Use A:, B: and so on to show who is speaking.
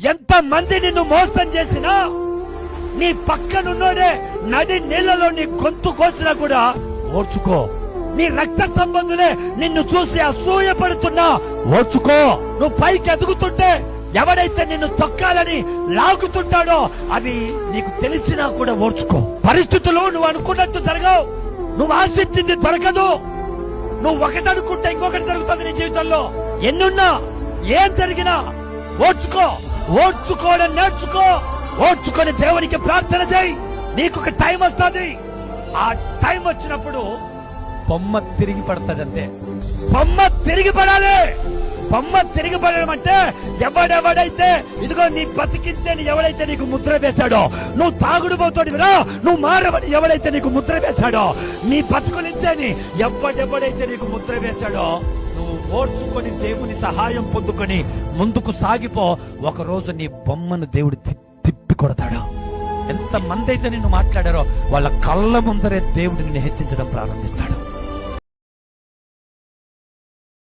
A: ఎంత మంది నిన్ను మోసం చేసినా నీ పక్కనున్నోడే నది నీళ్ళలో నీ గొంతు కోసినా కూడా ఓర్చుకో. నీ రక్త సంబంధులే నిన్ను చూసి అసూయ పడుతున్నా. ఓర్చుకో. నువ్వు పైకి ఎదుగుతుంటే ఎవడైతే నిన్ను తొక్కాలని లాగుతుంటాడో అవి నీకు తెలిసినా కూడా ఓర్చుకో. పరిస్థితులు నువ్వు అనుకున్నట్టు జరగవు. నువ్వు ఆశించింది దొరకదు. నువ్వు ఒకటి అనుకుంటే ఇంకొకటి జరుగుతుంది నీ జీవితంలో. ఎన్నున్నా ఏం జరిగినా ఓర్చుకో. ఓడ్చుకోడ నేర్చుకో. ఓర్చుకొని దేవునికి ప్రార్థన చేయి. నీకు ఒక టైం వస్తుంది. ఆ టైం వచ్చినప్పుడు బొమ్మ తిరిగి పడుతుంది అంతే బొమ్మ తిరిగి పడాలి. బొమ్మ తిరిగి పడడం అంటే ఎవడెవడైతే ఇదిగో నీ బతికితే ఎవడైతే నీకు ముద్ర వేశాడో నువ్వు తాగుడు పోతాడివిరా నువ్వు మారవని ఎవడైతే నీకు ముద్ర వేశాడో నీ బతుకునింతేని ఎవడెవడైతే నీకు ముద్ర వేశాడో ఓర్చుకొని దేవుని సహాయం పొందుకొని ముందుకు సాగిపో. ఒక రోజు నీ బొమ్మను దేవుడు తిప్పి కొడతాడు. ఎంతమంది అయితే నిన్ను మాట్లాడారో వాళ్ళ కళ్ళ ముందరే దేవుడిని హెచ్చించడం ప్రారంభిస్తాడు.